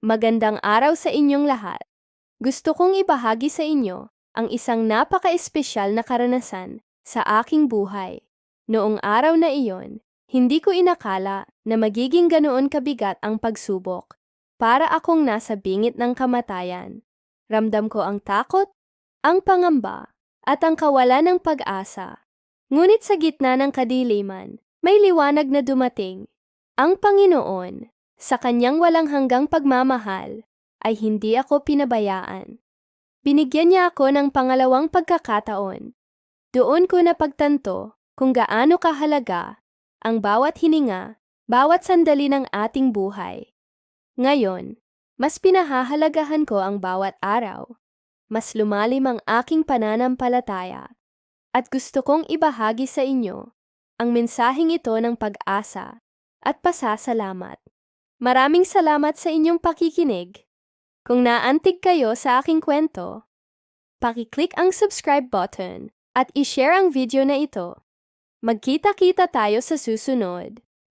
Magandang araw sa inyong lahat. Gusto kong ibahagi sa inyo ang isang napaka-espesyal na karanasan sa aking buhay. Noong araw na iyon, hindi ko inakala na magiging ganoon kabigat ang pagsubok. Para akong nasa bingit ng kamatayan. Ramdam ko ang takot, ang pangamba, at ang kawalan ng pag-asa. Ngunit sa gitna ng kadiliman, may liwanag na dumating. Ang Panginoon, sa kanyang walang hanggang pagmamahal, ay hindi ako pinabayaan. Binigyan niya ako ng pangalawang pagkakataon. Doon ko napagtanto kung gaano kahalaga ang bawat hininga, bawat sandali ng ating buhay. Ngayon, mas pinahahalagahan ko ang bawat araw. Mas lumalim ang aking pananampalataya. At gusto kong ibahagi sa inyo ang mensaheng ito ng pag-asa at pasasalamat. Maraming salamat sa inyong pakikinig. Kung naantig kayo sa aking kwento, pakiclick ang subscribe button at i-share ang video na ito. Magkita-kita tayo sa susunod.